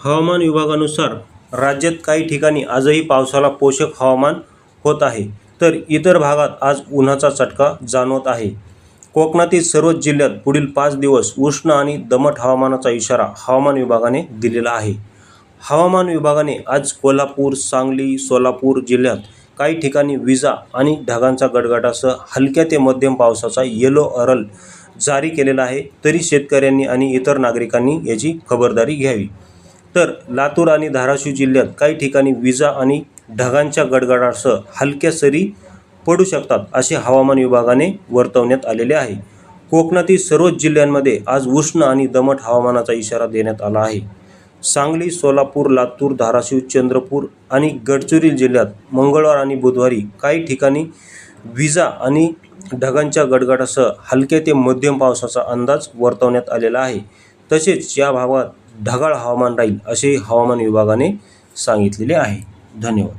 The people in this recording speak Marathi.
हवामान विभागानुसार राज्यात काही ठिकाणी आजही पावसाला पोषक हवामान होत आहे तर इतर भागात आज उन्हाचा चटका जाणवत आहे. कोकणातील सर्वच जिल्ह्यात पुढील पाच दिवस उष्ण आणि दमट हवामानाचा इशारा हवामान विभागाने दिलेला आहे. हवामान विभागाने आज कोल्हापूर सांगली सोलापूर जिल्ह्यात काही ठिकाणी विजा आणि ढगांचा गडगडासह हलक्या ते मध्यम पावसाचा येलो अरल जारी केलेला आहे तरी शेतकऱ्यांनी आणि इतर नागरिकांनी याची खबरदारी घ्यावी. तर लातूर आणि धाराशिव जिल्ह्यात काही ठिकाणी विजा आणि ढगांच्या गडगडासह हलक्या सरी पडू शकतात असे हवामान विभागाने वर्तवण्यात आलेले आहे. कोकणातील सर्वच जिल्ह्यांमध्ये आज उष्ण आणि दमट हवामानाचा इशारा देण्यात आला आहे. सांगली सोलापूर लातूर धाराशिव चंद्रपूर आणि गडचिरोली जिल्ह्यात मंगळवार आणि बुधवारी काही ठिकाणी विजा आणि ढगांच्या गडगडासह हलक्या ते मध्यम पावसाचा अंदाज वर्तवण्यात आलेला आहे. तसेच या भागात ढगाळ हवामान राहील असे हवामान विभागाने सांगितलेले आहे. धन्यवाद.